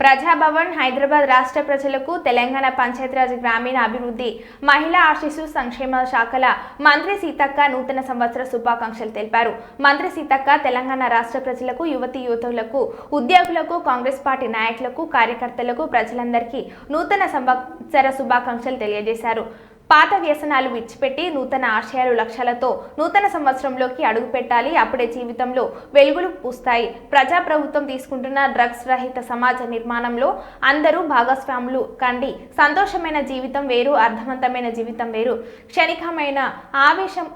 ప్రజాభవన్ హైదరాబాద్ రాష్ట్ర ప్రజలకు తెలంగాణ పంచాయతీరాజ్ గ్రామీణ అభివృద్ధి మహిళా ఆశీస్సు సంక్షేమ శాఖల మంత్రి సీతక్క నూతన సంవత్సర శుభాకాంక్షలు తెలిపారు. మంత్రి సీతక్క తెలంగాణ రాష్ట్ర ప్రజలకు యువతి యువతులకు ఉద్యోగులకు కాంగ్రెస్ పార్టీ నాయకులకు కార్యకర్తలకు ప్రజలందరికీ నూతన సంవత్సర శుభాకాంక్షలు తెలియజేశారు. పాత వ్యసనాలు విడిచిపెట్టి నూతన ఆశయాలు లక్ష్యాలతో నూతన సంవత్సరంలోకి అడుగు పెట్టాలి. అప్పుడే జీవితంలో వెలుగులు పూస్తాయి. ప్రజాప్రభుత్వం తీసుకుంటున్న డ్రగ్స్ రహిత సమాజ నిర్మాణంలో అందరూ భాగస్వాములు కండి. సంతోషమైన జీవితం వేరు అర్థవంతమైన జీవితం వేరు. క్షణికమైన ఆవేశం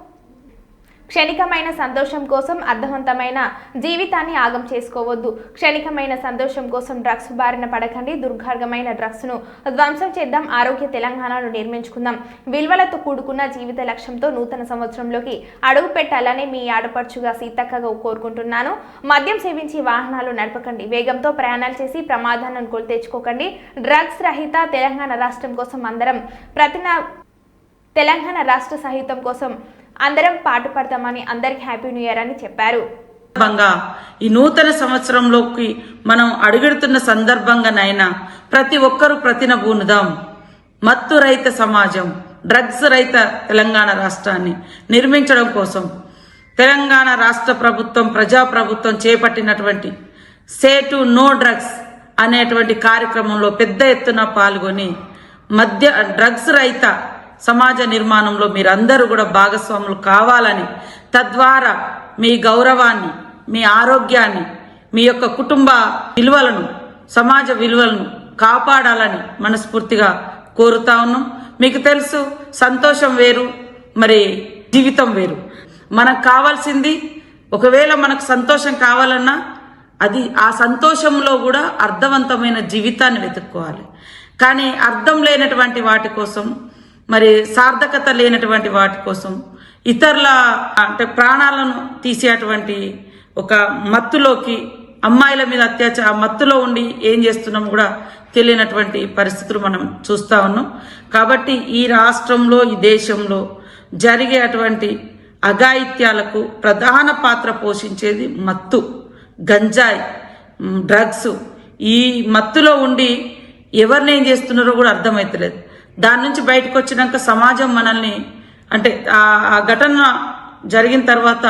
క్షణికమైన సంతోషం కోసం అర్థవంతమైన జీవితాన్ని ఆగం చేసుకోవద్దు. క్షణికమైన సంతోషం కోసం డ్రగ్స్ బారిన పడకండి. దుర్గార్గమైన డ్రగ్స్ను ధ్వంసం చేద్దాం. ఆరోగ్య తెలంగాణను నిర్మించుకుందాం. విలువలతో కూడుకున్న జీవిత లక్ష్యంతో నూతన సంవత్సరంలోకి అడుగు పెట్టాలని మీ ఆడపడుచుగా సీతక్కగా కోరుకుంటున్నాను. మద్యం సేవించి వాహనాలు నడపకండి. వేగంతో ప్రయాణాలు చేసి ప్రమాదాలను కొని తెచ్చుకోకండి. డ్రగ్స్ రహిత తెలంగాణ రాష్ట్రం కోసం అందరం ప్రతినా తెలంగాణ రాష్ట్ర సహితం కోసం అందరం పాటుపడతామని అందరికి హ్యాపీ న్యూ ఇయర్ అని చెప్పారు. సందర్భంగా ఈ నూతన సంవత్సరంలోకి మనం అడుగెడుతున్న సందర్భంగానైనా ప్రతి ఒక్కరూ ప్రతినబూనుదాం మత్తు రహిత సమాజం డ్రగ్స్ రహిత తెలంగాణ రాష్ట్రాన్ని నిర్మించడం కోసం తెలంగాణ రాష్ట్ర ప్రభుత్వం ప్రజాప్రభుత్వం చేపట్టినటువంటి సే టు నో డ్రగ్స్ అనేటువంటి కార్యక్రమంలో పెద్ద ఎత్తున పాల్గొని మద్య డ్రగ్స్ రహిత సమాజ నిర్మాణంలో మీరందరూ కూడా భాగస్వాములు కావాలని తద్వారా మీ గౌరవాన్ని మీ ఆరోగ్యాన్ని మీ యొక్క కుటుంబ విలువలను సమాజ విలువలను కాపాడాలని మనస్ఫూర్తిగా కోరుతా ఉన్నాం. మీకు తెలుసు సంతోషం వేరు మరి జీవితం వేరు. మనకు కావాల్సింది ఒకవేళ మనకు సంతోషం కావాలన్నా అది ఆ సంతోషంలో కూడా అర్థవంతమైన జీవితాన్ని వెతుక్కోవాలి. కానీ అర్థం లేనటువంటి వాటి కోసం మరి సార్థకత లేనటువంటి వాటి కోసం ఇతరుల అంటే ప్రాణాలను తీసేటువంటి ఒక మత్తులోకి అమ్మాయిల మీద అత్యాచార ఆ మత్తులో ఉండి ఏం చేస్తున్నాం కూడా తెలియనటువంటి పరిస్థితులు మనం చూస్తా ఉన్నాం. కాబట్టి ఈ రాష్ట్రంలో ఈ దేశంలో జరిగే అటువంటి అఘాయిత్యాలకు ప్రధాన పాత్ర పోషించేది మత్తు గంజాయి డ్రగ్స్. ఈ మత్తులో ఉండి ఎవరిని ఏం చేస్తున్నారో కూడా అర్థమవుతలేదు దాని నుంచి బయటకు వచ్చినాక సమాజం మనల్ని అంటే ఆ ఘటన జరిగిన తర్వాత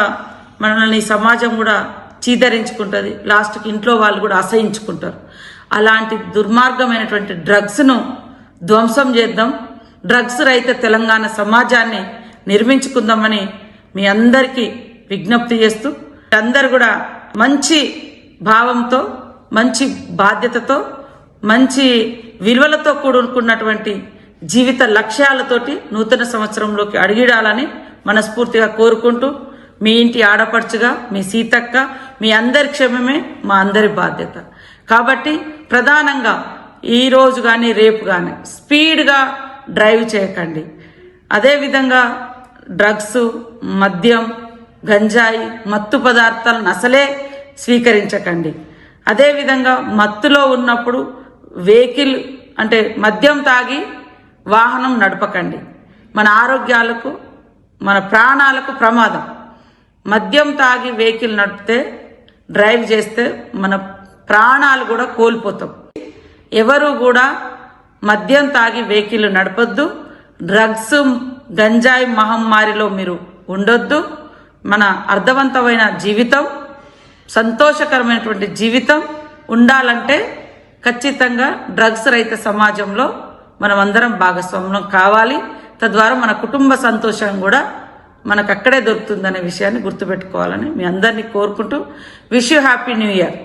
మనల్ని సమాజం కూడా చీదరించుకుంటుంది. లాస్ట్కి ఇంట్లో వాళ్ళు కూడా అసహించుకుంటారు. అలాంటి దుర్మార్గమైనటువంటి డ్రగ్స్ను ధ్వంసం చేద్దాం. డ్రగ్స్ రహిత తెలంగాణ సమాజాన్ని నిర్మించుకుందామని మీ అందరికీ విజ్ఞప్తి చేస్తూ అందరు కూడా మంచి భావంతో మంచి బాధ్యతతో మంచి విలువలతో కూడుకున్నటువంటి జీవిత లక్ష్యాలతోటి నూతన సంవత్సరంలోకి అడిగిడాలని మనస్ఫూర్తిగా కోరుకుంటూ మీ ఇంటి ఆడపడుచుగా మీ సీతక్క మీ అందరి క్షేమమే మా అందరి బాధ్యత. కాబట్టి ప్రధానంగా ఈరోజు కానీ రేపు కానీ స్పీడ్గా డ్రైవ్ చేయకండి. అదేవిధంగా డ్రగ్స్ మద్యం గంజాయి మత్తు పదార్థాలను అసలే స్వీకరించకండి. అదేవిధంగా మత్తులో ఉన్నప్పుడు వెహికల్ అంటే మద్యం తాగి వాహనం నడపకండి. మన ఆరోగ్యాలకు మన ప్రాణాలకు ప్రమాదం. మద్యం తాగి వెహికల్ నడిపితే డ్రైవ్ చేస్తే మన ప్రాణాలు కూడా కోల్పోతాం. ఎవరు కూడా మద్యం తాగి వెహికల్ నడపొద్దు. డ్రగ్స్ గంజాయి మహమ్మారిలో మీరు ఉండొద్దు. మన అర్థవంతమైన జీవితం సంతోషకరమైనటువంటి జీవితం ఉండాలంటే ఖచ్చితంగా డ్రగ్స్ రహిత సమాజంలో మనం అందరం భాగస్వామ్యం కావాలి. తద్వారా మన కుటుంబ సంతోషం కూడా మనకు అక్కడే దొరుకుతుందనే విషయాన్ని గుర్తుపెట్టుకోవాలని మీ అందరినీ కోరుకుంటూ wish you happy new year.